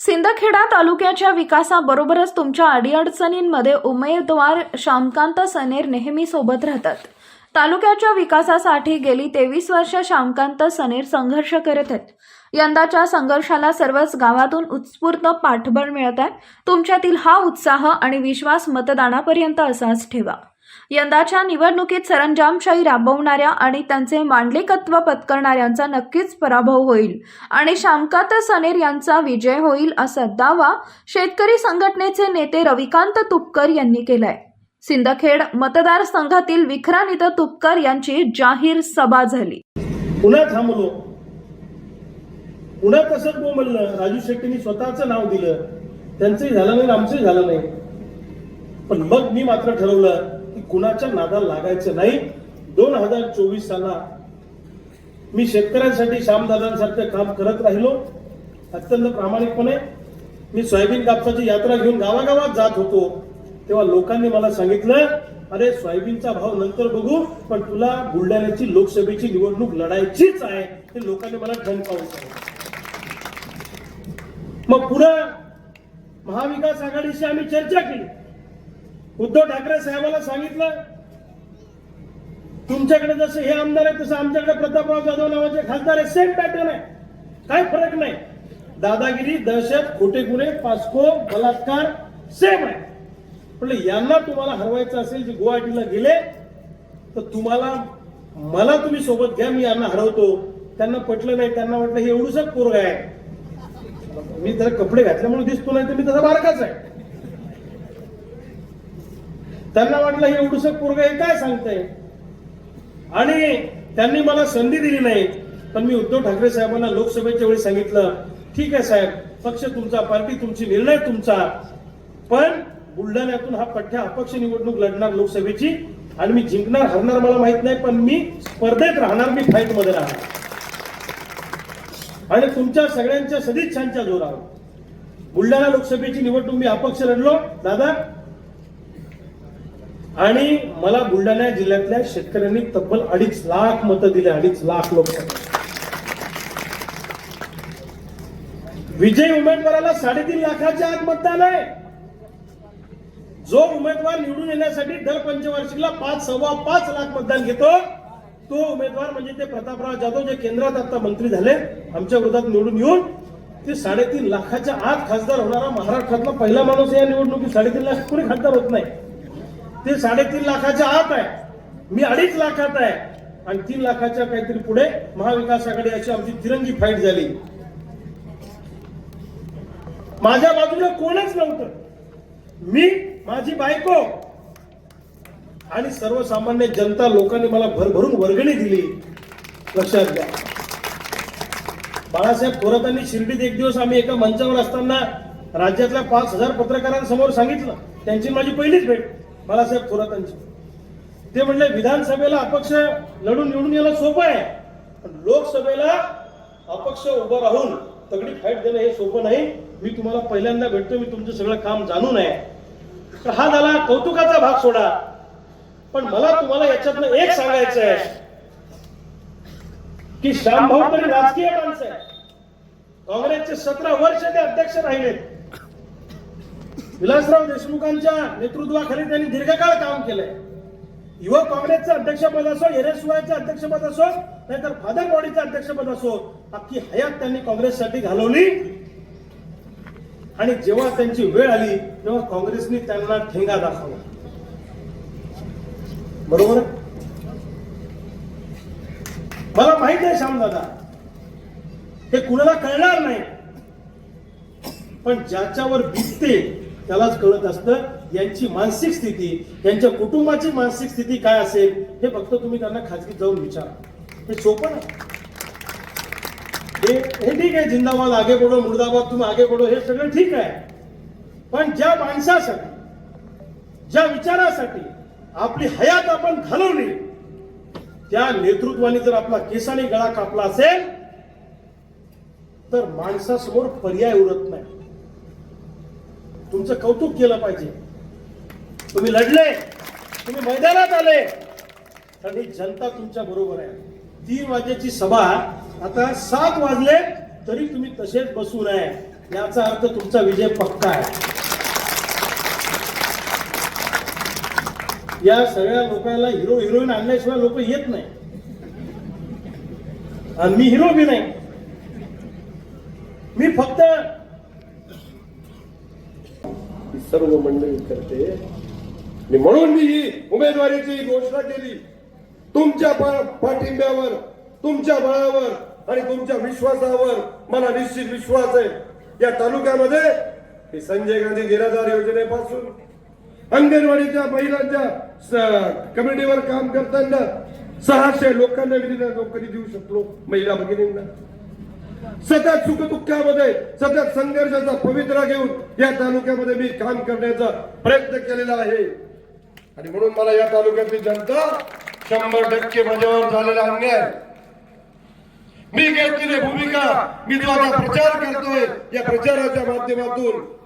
सिंदखेडा तालुक्याच्या विकासाबरोबरच तुमच्या अडीअडचणींमध्ये उमेदवार श्यामकांत सनेर नेहमी सोबत राहतात. तालुक्याच्या विकासासाठी गेली तेवीस वर्ष श्यामकांत सनेर संघर्ष करत आहेत. यंदाच्या संघर्षाला सर्वच गावातून उत्स्फूर्त पाठबळ मिळत आहे. तुमच्यातील हा उत्साह आणि विश्वास मतदानापर्यंत असाच ठेवा. यंदाच्या निवडणुकीत सरंजामशाही राबवणाऱ्या आणि त्यांचे मांडलिकत्व पत्करणाऱ्यांचा नक्कीच पराभव होईल. आणि शामकांत सनेर यांचा विजय होईल असा दावा शेतकरी संघटनेचे नेते रविकांत तुपकर यांनी केलाय. सिंदखेड मतदारसंघातील विक्रांत इथं तुपकर यांची जाहीर सभा झाली. पुन्हा थांबलो. पुन्हा तसंच बोंबललं राजू शेट्टींनी स्वतःचं नाव दिलं. त्यांचंही झालं नाही आमचंही झालं नाही. पण मग मी मात्र ठरवलं की कुणाच्या नादाला लागायचं नाही. दोन हजार चोवीस साला मी शेतकऱ्यांसाठी श्यामदादांसारखं काम करत राहिलो. अत्यंत प्रामाणिकपणे. मी सोयाबीन कापसाची यात्रा घेऊन गावागावात जात होतो. तेव्हा लोकांनी मला सांगितलं अरे सोयाबीनचा भाव नंतर बघू पण तुला बुलढाण्याची लोकसभेची निवडणूक लढायचीच आहे. हे लोकांनी मला ठणकावून सांगितलं. मग पुन्हा महाविकास आघाडीशी आम्ही चर्चा केली. उद्धव ठाकरे साहेबाला सांगितलं तुमच्याकडे जसं हे आमदार आहे तसं आमच्याकडे प्रतापराव जाधव नावाचे खासदार आहे सेम पॅटर्न आहे. काय फरक नाही. दादागिरी दहशत खोटे गुन्हे पास्को बलात्कार सेम आहे. म्हटलं यांना तुम्हाला हरवायचं असेल जे गुवाहाटीला गेले तर तुम्हाला मला तुम्ही सोबत घ्या मी यांना हरवतो. त्यांना पटलं नाही त्यांना वाटलं हे एवढूसच पोरग आहे. मी जरा कपडे घातल्यामुळे दिसतो नाही तर मी तसा बारकाच आहे. त्यांना वाटलं हे एवढूस पोरग हे काय सांगताय? आणि त्यांनी मला संधी दिली नाही. पण मी उद्धव ठाकरे साहेबांना लोकसभेच्या वेळी सांगितलं ठीक आहे साहेब पक्ष तुमचा पार्टी तुमची निर्णय तुमचा. पण बुलढाण्यातून हा पठ्ठ्या अपक्ष निवडणूक लढणार लोकसभेची आणि मी जिंकणार हरणार मला माहीत नाही पण मी स्पर्धेत राहणार मी फाईटमध्ये राहणार. आणि तुमच्या सगळ्यांच्या सदिच्छांच्या जोरावर. बुलढाणा लोकसभेची निवडणूक मी अपक्ष लढलो. दादा आणि मला बुलढाणा जिल्ह्यातल्या शेतकऱ्यांनी तब्बल अडीच लाख मतं दिले अडीच लाख लोक. विजय उमेदवाराला साडेतीन लाखाच्या आत मतदान आहे. जो उमेदवार निवडून येण्यासाठी दर पंचवार्षिकला पाच सव्वा पाच लाख मतदान घेतो तो उमेदवार म्हणजे ते प्रतापराव जाधव जे केंद्रात आता मंत्री झाले आमच्या विरोधात निवडून येऊन ते साडेतीन लाखाच्या आत खासदार होणारा महाराष्ट्रातला पहिला माणूस या निवडणुकीत. साडेतीन लाख कोणी खासदार होत नाही. ते साडेतीन लाखाच्या आत आहे. मी अडीच लाखात आहे. आणि तीन लाखाच्या काहीतरी पुढे महाविकास आघाडी अशी आमची तिरंगी फाईट झाली. माझ्या बाजूला कोणच नव्हतं. मी माझी बायको आणि सर्वसामान्य जनता लोकांनी मला भरभरून वर्गणी दिली. लक्षात घ्या. बाळासाहेब थोरातांनी शिर्डीत एक दिवस आम्ही एका मंचावर असताना राज्यातल्या पाच हजार पत्रकारांसमोर सांगितलं. त्यांची माझी पहिलीच भेट. बाळासाहेब थोरातांची. ते म्हणले विधानसभेला अपक्ष लढून निवडून यायला सोपं आहे. पण लोकसभेला अपक्ष उभं राहून तगडी फाईट देणं हे सोपं नाही. मी तुम्हाला पहिल्यांदा भेटतो मी तुमचं सगळं काम जाणून आहे. तर हा झाला कौतुकाचा भाग सोडा. पण मला तुम्हाला याच्यातनं एक सांगायचं आहे. की श्यामभाऊ तरी राजकीय माणसं आहे काँग्रेसचे सतरा वर्ष ते अध्यक्ष राहिलेत. विलासराव देशमुखांच्या नेतृत्वाखाली त्यांनी दीर्घकाळ काम केलंय. युवक काँग्रेसचं अध्यक्षपद असो एरएसवायचं अध्यक्षपद असो नाहीतर फादर बॉडीचं अध्यक्षपद असो अख्खी हयात त्यांनी काँग्रेससाठी घालवली. आणि जेव्हा त्यांची वेळ आली तेव्हा काँग्रेसने त्यांना ठेंगा दाखवला. बरोबर? मला माहीत आहे श्यामदादा. हे कुणाला कळणार नाही. पण ज्याच्यावर बिकते त्यालाच कळत असतं यांची मानसिक स्थिती यांच्या कुटुंबाची मानसिक स्थिती काय असेल हे फक्त तुम्ही त्यांना खाजगीत जाऊन विचारा. हे सोपं नाही. हे ठीक आहे जिंदाबाद आगे बढो मुर्दाबाद तुम्ही आगे पडो हे सगळं ठीक आहे. पण ज्या माणसासाठी ज्या विचारासाठी आपली हयात आपण घालवली त्या नेतृत्वाने जर आपला केसाने गळा कापला असेल तर माणसासमोर पर्याय उरत नाही. तुमचं कौतुक केलं पाहिजे. तुम्ही लढले तुम्ही मैदानात आले. आणि जनता तुमच्या बरोबर आहे. तीन वाजेची सभा आता सात वाजले तरी तुम्ही तसेच बसून आहे. याचा अर्थ तुमचा विजय पक्का आहे. या सगळ्या लोकांना हिरो हिरोईन आणल्याशिवाय लोक येत नाही. आणि मी हिरो बी नाही. मी फक्त ही सर्व मंडळी करते. आणि म्हणून मी ही उमेदवारीची घोषणा केली. तुमच्या पाठिंब्यावर तुमच्या बळावर आणि तुमच्या विश्वासावर मला निश्चित विश्वास आहे. या तालुक्यामध्ये हे संजय गांधी निराधार योजनेपासून अंगणवाडीच्या महिलांच्या कमिटीवर काम करताना सहाशे लोकांना मी नोकरी देऊ शकलो महिला भगिनींना. सतत सुखदुःखामध्ये सतत संघर्षाचा पवित्रा घेऊन या तालुक्यामध्ये मी काम करण्याचा प्रयत्न केलेला आहे. आणि म्हणून मला या तालुक्यातली जनता शंभर टक्के माझ्यावर झालेला अन्याय. मी घेतलेली भूमिका मी जो आता प्रचार करतोय या प्रचाराच्या माध्यमातून